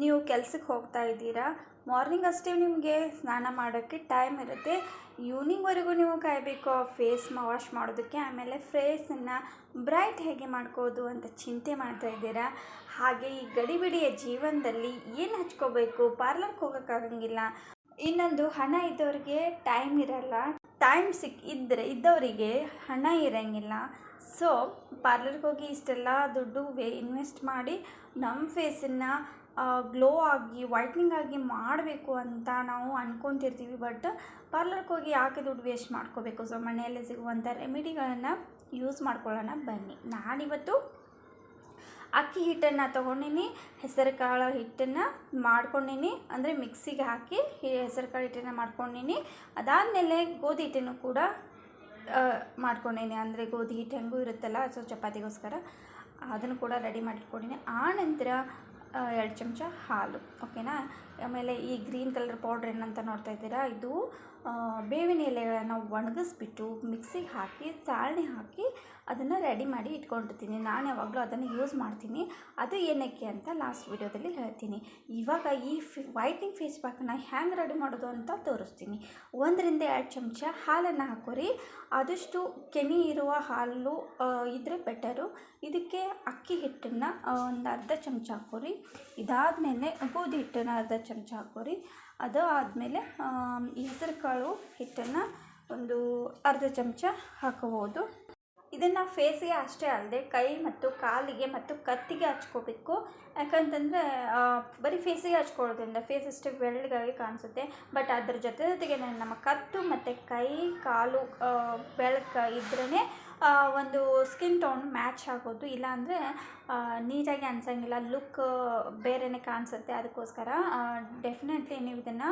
ನೀವು ಕೆಲ್ಸಕ್ಕೆ ಹೋಗ್ತಾ ಇದ್ದೀರಾ? ಮಾರ್ನಿಂಗ್ ಅಷ್ಟೇ ನಿಮಗೆ ಸ್ನಾನ ಮಾಡೋಕ್ಕೆ ಟೈಮ್ ಇರುತ್ತೆ. ಈವ್ನಿಂಗ್ವರೆಗೂ ನೀವು ಕಾಯಬೇಕು, ಫೇಸ್ ವಾಶ್ ಮಾಡೋದಕ್ಕೆ, ಆಮೇಲೆ ಫೇಸನ್ನು ಬ್ರೈಟ್ ಹೇಗೆ ಮಾಡ್ಕೋದು ಅಂತ ಚಿಂತೆ ಮಾಡ್ತಾ ಇದ್ದೀರಾ? ಹಾಗೆ ಈ ಗಡಿಬಿಡಿಯ ಜೀವನದಲ್ಲಿ ಏನು ಹಚ್ಕೋಬೇಕು? ಪಾರ್ಲರ್ಗೆ ಹೋಗೋಕ್ಕಾಗಂಗಿಲ್ಲ. ಇನ್ನೊಂದು, ಹಣ ಇದ್ದವ್ರಿಗೆ ಟೈಮ್ ಇರಲ್ಲ. ಟೈಮ್ ಸಿಕ್ ಇದ್ದರೆ ಇದ್ದವರಿಗೆ ಹಣ ಇರೋಂಗಿಲ್ಲ. ಸೊ, ಪಾರ್ಲರ್ಗೆ ಹೋಗಿ ಇಷ್ಟೆಲ್ಲ ದುಡ್ಡು ವೇ, ಇನ್ವೆಸ್ಟ್ ಮಾಡಿ ನಮ್ಮ ಫೇಸನ್ನು ಗ್ಲೋ ಆಗಿ ವೈಟ್ನಿಂಗ್ ಆಗಿ ಮಾಡಬೇಕು ಅಂತ ನಾವು ಅಂದ್ಕೊತಿರ್ತೀವಿ ಬಟ್ ಪಾರ್ಲರ್ಗೆ ಹೋಗಿ ಯಾಕೆ ದುಡ್ಡು ವೇಸ್ಟ್ ಮಾಡ್ಕೋಬೇಕು? ಸೊ ಮನೆಯಲ್ಲೇ ಸಿಗುವಂಥ ರೆಮಿಡಿಗಳನ್ನು ಯೂಸ್ ಮಾಡ್ಕೊಳ್ಳೋಣ ಬನ್ನಿ. ನಾನಿವತ್ತು ಅಕ್ಕಿ ಹಿಟ್ಟನ್ನು ತೊಗೊಂಡಿನಿ ಹೆಸರು ಕಾಳು ಹಿಟ್ಟನ್ನು ಮಾಡ್ಕೊಂಡಿನಿ. ಅಂದರೆ ಮಿಕ್ಸಿಗೆ ಹಾಕಿ ಹೆಸರು ಕಾಳು ಹಿಟ್ಟನ್ನು ಮಾಡ್ಕೊಂಡಿನಿ. ಅದಾದಮೇಲೆ ಗೋಧಿ ಹಿಟ್ಟನ್ನು ಕೂಡ ಮಾಡ್ಕೊಂಡಿನಿ. ಅಂದರೆ ಗೋಧಿ ಹಿಟ್ಟು ಹೆಂಗೂ ಇರುತ್ತಲ್ಲ, ಸೊ ಚಪಾತಿಗೋಸ್ಕರ. ಅದನ್ನು ಕೂಡ ರೆಡಿ ಮಾಡಿಟ್ಕೊಂಡಿನಿ. ಆ ನಂತರ ಎರಡು ಚಮಚ ಹಾಲು, ಓಕೆನಾ? ಆಮೇಲೆ ಈ ಗ್ರೀನ್ ಕಲರ್ ಪೌಡ್ರ್ ಏನಂತ ನೋಡ್ತಾ ಇದ್ದೀರಾ? ಇದು ಬೇವಿನ ಎಲೆಗಳನ್ನು ಒಣಗಿಸ್ಬಿಟ್ಟು ಮಿಕ್ಸಿಗೆ ಹಾಕಿ ಚಾಳಣಿ ಹಾಕಿ ಅದನ್ನು ರೆಡಿ ಮಾಡಿ ಇಟ್ಕೊಂಡಿರ್ತೀನಿ. ನಾನು ಯಾವಾಗಲೂ ಅದನ್ನು ಯೂಸ್ ಮಾಡ್ತೀನಿ. ಅದು ಏನಕ್ಕೆ ಅಂತ ಲಾಸ್ಟ್ ವಿಡಿಯೋದಲ್ಲಿ ಹೇಳ್ತೀನಿ. ಇವಾಗ ಈ ಫಿ ವೈಟ್ನಿಂಗ್ ಫೇಸ್ ಪ್ಯಾಕನ್ನು ಹ್ಯಾಂಗೆ ರೆಡಿ ಮಾಡೋದು ಅಂತ ತೋರಿಸ್ತೀನಿ. ಒಂದರಿಂದ ಎರಡು ಚಮಚ ಹಾಲನ್ನು ಹಾಕೋರಿ. ಆದಷ್ಟು ಕೆನೆ ಇರುವ ಹಾಲು ಇದ್ದರೆ ಬೆಟರು ಇದಕ್ಕೆ ಅಕ್ಕಿ ಹಿಟ್ಟನ್ನು ಒಂದು ಅರ್ಧ ಚಮಚ ಹಾಕೋರಿ. ಇದಾದಮೇಲೆ ಗೋಧಿ ಹಿಟ್ಟನ್ನು ಅರ್ಧ ಚಮಚ ಹಾಕೋರಿ ಅದು ಆದಮೇಲೆ ಹೆಸರುಕಾಳು ಹೆಸರು ಕಾಳು ಹಿಟ್ಟನ್ನು ಒಂದು ಅರ್ಧ ಚಮಚ ಹಾಕಬಹುದು. ಇದನ್ನು ಫೇಸಿಗೆ ಅಷ್ಟೇ ಅಲ್ಲದೆ ಕೈ ಮತ್ತು ಕಾಲಿಗೆ ಮತ್ತು ಕತ್ತಿಗೆ ಹಚ್ಕೋಬೇಕು. ಯಾಕಂತಂದರೆ ಬರೀ ಫೇಸಿಗೆ ಹಚ್ಕೊಳ್ಳೋದ್ರಿಂದ ಫೇಸ್ ಅಷ್ಟೇ ಬೆಳ್ಳಗಾಗಿ ಕಾಣಿಸುತ್ತೆ. ಬಟ್ ಅದ್ರ ಜೊತೆ ಜೊತೆಗೆ ನಮ್ಮ ಕತ್ತು ಮತ್ತು ಕೈ, ಕಾಲು ಬೆಳಕು ಇದ್ರೇ ಒಂದು ಸ್ಕಿನ್ ಟೋನ್ ಮ್ಯಾಚ್ ಆಗೋದು, ಇಲ್ಲಾಂದರೆ ನೀಟಾಗಿ ಅನ್ಸಂಗಿಲ್ಲ ಲುಕ್ ಬೇರೆಯೇ ಕಾಣಿಸುತ್ತೆ ಅದಕ್ಕೋಸ್ಕರ. ಡೆಫಿನೆಟ್ಲಿ ನೀವು ಇದನ್ನು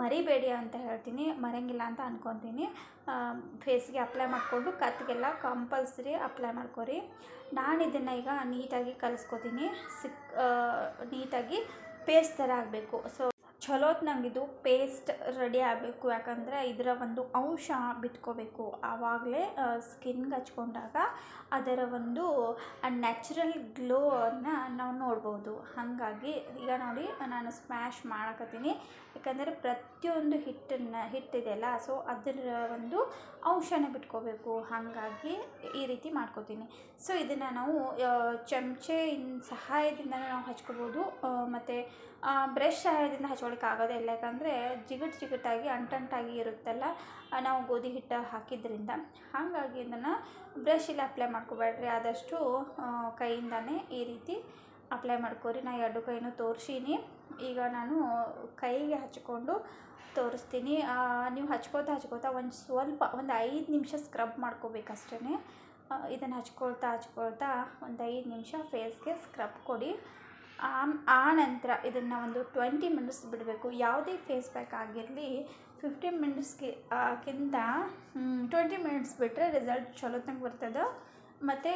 ಮರಿಬೇಡಿ ಅಂತ ಹೇಳ್ತೀನಿ ಮರೆಯಂಗಿಲ್ಲ ಅಂತ ಅಂದ್ಕೊತೀನಿ ಫೇಸ್ಗೆ ಅಪ್ಲೈ ಮಾಡಿಕೊಂಡು ಕತ್ತಿಗೆಲ್ಲ ಕಂಪಲ್ಸರಿ ಅಪ್ಲೈ ಮಾಡ್ಕೊರಿ. ನಾನು ಇದನ್ನು ಈಗ ನೀಟಾಗಿ ಕಲಿಸ್ಕೊತೀನಿ, ಸಿಕ್ ನೀಟಾಗಿ ಪೇಸ್ಟ್ ಥರ ಆಗಬೇಕು. ಸೊ ಚಲೋತ್ನಂಗೆ ಇದು ಪೇಸ್ಟ್ ರೆಡಿ ಆಗಬೇಕು. ಯಾಕಂದರೆ ಇದರ ಒಂದು ಅಂಶ ಬಿಟ್ಕೋಬೇಕು ಆವಾಗಲೇ ಸ್ಕಿನ್ಗೆ ಹಚ್ಕೊಂಡಾಗ ಅದರ ಒಂದು ನ್ಯಾಚುರಲ್ ಗ್ಲೋವನ್ನು ನಾವು ನೋಡ್ಬೋದು ಹಾಗಾಗಿ ಈಗ ನೋಡಿ ನಾನು ಸ್ಮ್ಯಾಶ್ ಮಾಡಕತ್ತೀನಿ. ಯಾಕಂದರೆ ಪ್ರತಿಯೊಂದು ಹಿಟ್ಟನ್ನು ಹಿಟ್ಟಿದೆಯಲ್ಲ ಸೊ ಅದರ ಒಂದು ಅಂಶನ ಬಿಟ್ಕೋಬೇಕು. ಹಾಗಾಗಿ ಈ ರೀತಿ ಮಾಡ್ಕೋತೀನಿ. ಸೊ ಇದನ್ನು ನಾವು ಚಮಚೆಯಿಂದ ಸಹಾಯದಿಂದ ನಾವು ಹಚ್ಕೋಬೋದು. ಮತ್ತು ಬ್ರಷ್ ಸಹಾಯದಿಂದ ಹಚ್ಕೊಳಕ್ಕೆ ಆಗೋದೇ ಇಲ್ಲ. ಯಾಕಂದರೆ ಜಿಗಟ್ ಜಿಗಟಾಗಿ, ಅಂಟಂಟಾಗಿ ಇರುತ್ತಲ್ಲ ನಾವು ಗೋಧಿ ಹಿಟ್ಟು ಹಾಕಿದ್ರಿಂದ. ಹಾಗಾಗಿ ಇದನ್ನು ಬ್ರಷಲ್ಲಿ ಅಪ್ಲೈ ಮಾಡ್ಕೋಬೇಡ್ರಿ. ಆದಷ್ಟು ಕೈಯಿಂದನೇ ಈ ರೀತಿ ಅಪ್ಲೈ ಮಾಡ್ಕೋರಿ, ನಾ ಎರಡು ಕೈನೂ ತೋರಿಸೀನಿ. ಈಗ ನಾನು ಕೈಗೆ ಹಚ್ಕೊಂಡು ತೋರಿಸ್ತೀನಿ. ನೀವು ಹಚ್ಕೋತಾ ಹಚ್ಕೋತಾ ಒಂದು ಸ್ವಲ್ಪ, ಒಂದು ಐದು ನಿಮಿಷ ಸ್ಕ್ರಬ್ ಮಾಡ್ಕೋಬೇಕು ಅಷ್ಟೇ ಇದನ್ನು ಹಚ್ಕೊಳ್ತಾ ಹಚ್ಕೊಳ್ತಾ ಒಂದು ಐದು ನಿಮಿಷ ಫೇಸ್ಗೆ ಸ್ಕ್ರಬ್ ಕೊಡಿ. ಆ ನಂತರ ಇದನ್ನು ಒಂದು ಟ್ವೆಂಟಿ ಮಿನಿಟ್ಸ್ ಬಿಡಬೇಕು. ಯಾವುದೇ ಫೇಸ್ ಪ್ಯಾಕ್ ಆಗಿರಲಿ ಫಿಫ್ಟೀನ್ ಮಿನಿಟ್ಸ್ಗೆ ಕಿಂತ ಟ್ವೆಂಟಿ ಮಿನಿಟ್ಸ್ ಬಿಟ್ಟರೆ ರಿಸಲ್ಟ್ ಚಲೋತ್ತಂಗೆ ಬರ್ತದೆ. ಮತ್ತು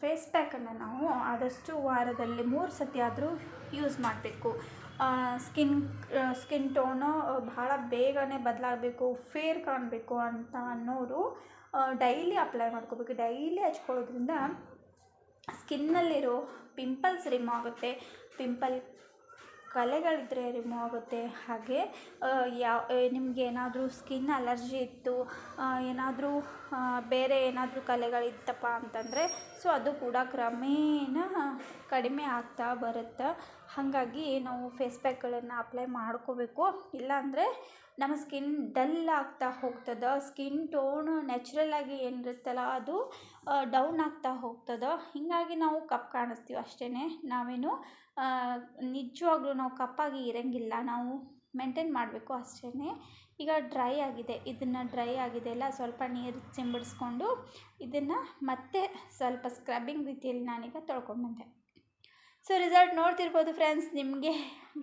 ಫೇಸ್ ಪ್ಯಾಕನ್ನು ನಾವು ಆದಷ್ಟು ವಾರದಲ್ಲಿ ಮೂರು ಸತಿ ಆದರೂ ಯೂಸ್ ಮಾಡಬೇಕು. ಸ್ಕಿನ್ ಸ್ಕಿನ್ ಟೋನು ಭಾಳ ಬೇಗನೆ ಬದಲಾಗಬೇಕು ಫೇರ್ ಕಾಣಬೇಕು ಅಂತ ಅನ್ನೋರು ಡೈಲಿ ಅಪ್ಲೈ ಮಾಡ್ಕೋಬೇಕು. ಡೈಲಿ ಹಚ್ಕೊಳ್ಳೋದ್ರಿಂದ ಸ್ಕಿನ್ನಲ್ಲಿರೋ ಪಿಂಪಲ್ಸ್ ರಿಮ್ ಆಗುತ್ತೆ. ಪಿಂಪಲ್ ಕಲೆಗಳಿದ್ದರೆ ರಿಮೂವ್ ಆಗುತ್ತೆ. ಹಾಗೆ ಯಾವ ನಿಮಗೆ ಏನಾದರೂ ಸ್ಕಿನ್ ಅಲರ್ಜಿ ಇತ್ತು ಏನಾದರೂ ಬೇರೆ ಏನಾದರೂ ಕಲೆಗಳಿತ್ತಪ್ಪ ಅಂತಂದರೆ, ಸೊ ಅದು ಕೂಡ ಕ್ರಮೇಣ ಕಡಿಮೆ ಆಗ್ತಾ ಬರುತ್ತೆ. ಹಾಗಾಗಿ ನಾವು ಫೇಸ್ ಪ್ಯಾಕ್ಗಳನ್ನು ಅಪ್ಲೈ ಮಾಡ್ಕೋಬೇಕು. ಇಲ್ಲಾಂದರೆ ನಮ್ಮ ಸ್ಕಿನ್ ಡಲ್ ಆಗ್ತಾ ಹೋಗ್ತದೆ ಸ್ಕಿನ್ ಟೋನ್ ನ್ಯಾಚುರಲ್ಲಾಗಿ ಏನಿರುತ್ತಲ್ಲ ಅದು ಡೌನ್ ಆಗ್ತಾ ಹೋಗ್ತದೆ. ಹೀಗಾಗಿ ನಾವು ಕಪ್ಪು ಕಾಣಿಸ್ತೀವಿ ಅಷ್ಟೇ ನಾವೇನು ನಿಜವಾಗ್ಲೂ ನಾವು ಕಪ್ಪಾಗಿ ಇರೋಂಗಿಲ್ಲ. ನಾವು ಮೇಂಟೈನ್ ಮಾಡಬೇಕು ಅಷ್ಟೇ ಈಗ ಡ್ರೈ ಆಗಿದೆ. ಇದನ್ನು ಡ್ರೈ ಆಗಿದೆ ಅಲ್ಲ, ಸ್ವಲ್ಪ ನೀರು ಚಿಂಬಿಡಿಸ್ಕೊಂಡು ಇದನ್ನು ಮತ್ತೆ ಸ್ವಲ್ಪ ಸ್ಕ್ರಬ್ಬಿಂಗ್ ರೀತಿಯಲ್ಲಿ ನಾನೀಗ ತೊಳ್ಕೊಂಡ್ಬಂದೆ ಸೊ ರಿಸಲ್ಟ್ ನೋಡ್ತಿರ್ಬೋದು ಫ್ರೆಂಡ್ಸ್ ನಿಮಗೆ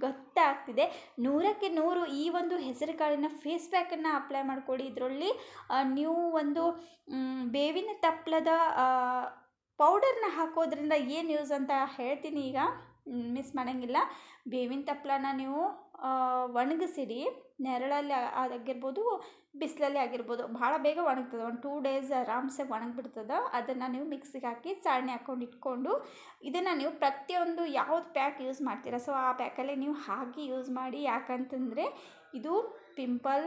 ಗೊತ್ತಾಗ್ತಿದೆ. ನೂರಕ್ಕೆ ನೂರು ಈ ಒಂದು ಹೆಸರು ಕಾಳಿನ ಫೇಸ್ ಪ್ಯಾಕನ್ನು ಅಪ್ಲೈ ಮಾಡಿಕೊಡಿ. ಇದರಲ್ಲಿ ನೀವು ಒಂದು ಬೇವಿನ ತಪ್ಪಲದ ಪೌಡರ್ನ ಹಾಕೋದ್ರಿಂದ ಏನು ಯೂಸ್ ಅಂತ ಹೇಳ್ತೀನಿ ಈಗ. ಮಿಸ್ ಮಾಡೋಂಗಿಲ್ಲ. ಬೇವಿನ ತಪ್ಪಲನ ನೀವು ಒಣಗಿಸಿರಿ ನೆರಳಲ್ಲಿ ಆಗಿರ್ಬೋದು, ಬಿಸಿಲಲ್ಲಿ ಆಗಿರ್ಬೋದು, ಭಾಳ ಬೇಗ ಒಣಗ್ತದೆ. ಒಂದು ಟೂ ಡೇಸ್ ಆರಾಮ್ಸೆ ಒಣಗಿಬಿಡ್ತದೆ. ಅದನ್ನು ನೀವು ಮಿಕ್ಸಿಗೆ ಹಾಕಿ, ಚಾಳಣಿ ಹಾಕ್ಕೊಂಡು ಇಟ್ಕೊಂಡು, ಇದನ್ನು ನೀವು ಪ್ರತಿಯೊಂದು ಯಾವ್ದು ಪ್ಯಾಕ್ ಯೂಸ್ ಮಾಡ್ತೀರ. ಸೊ ಆ ಪ್ಯಾಕಲ್ಲೇ ನೀವು ಹಾಕಿ ಯೂಸ್ ಮಾಡಿ, ಯಾಕಂತಂದರೆ ಇದು ಪಿಂಪಲ್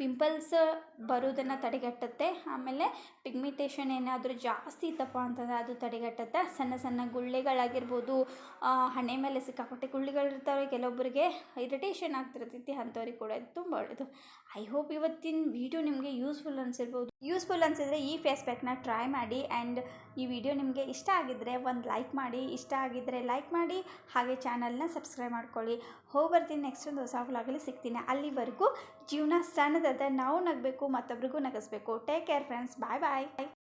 ಪಿಂಪಲ್ಸ್ ಬರೋದನ್ನು ತಡೆಗಟ್ಟುತ್ತೆ. ಆಮೇಲೆ ಪಿಗ್ಮಿಟೇಷನ್ ಏನಾದರೂ ಜಾಸ್ತಿ ಇತ್ತಪ್ಪ ಅಂತಂದರೆ ಅದು ತಡೆಗಟ್ಟುತ್ತೆ. ಸಣ್ಣ ಸಣ್ಣ ಗುಳ್ಳೆಗಳಾಗಿರ್ಬೋದು ಹಣೆ ಮೇಲೆ ಸಿಕ್ಕಾಪಟ್ಟೆ ಗುಳ್ಳೆಗಳಿರ್ತವೆ ಕೆಲವೊಬ್ಬರಿಗೆ ಇರಿಟೇಷನ್ ಆಗ್ತಿರ್ತೈತಿ, ಅಂಥವ್ರಿಗೆ ಕೂಡ ಇದು ತುಂಬ ಒಳ್ಳೆಯದು ಐ ಹೋಪ್ ಇವತ್ತಿನ ವಿಡಿಯೋ ನಿಮಗೆ ಯೂಸ್ಫುಲ್ ಅನಿಸಿರ್ಬೋದು. ಯೂಸ್ಫುಲ್ ಅನಿಸಿದ್ರೆ ಈ ಫೇಸ್ ಪ್ಯಾಕ್ನ ಟ್ರೈ ಮಾಡಿ ಆ್ಯಂಡ್ ಈ ವಿಡಿಯೋ ನಿಮಗೆ ಇಷ್ಟ ಆಗಿದ್ದರೆ ಒಂದು ಲೈಕ್ ಮಾಡಿ, ಇಷ್ಟ ಆಗಿದ್ದರೆ ಲೈಕ್ ಮಾಡಿ, ಹಾಗೆ ಚಾನಲ್ನ ಸಬ್ಸ್ಕ್ರೈಬ್ ಮಾಡ್ಕೊಳ್ಳಿ. ಹೋಗಿ ಬರ್ತೀನಿ, ನೆಕ್ಸ್ಟ್ ಒಂದು ಹೊಸ ವ್ಲಾಗಲ್ಲಿ ಸಿಗ್ತೀನಿ. ಅಲ್ಲಿವರೆಗೂ ಜೀವನ ಸಣ್ಣದದ ನಾವು ನಗಬೇಕು ಮತ್ತೊಬ್ರಿಗೂ ನಗಿಸ್ಬೇಕು. Take care friends bye bye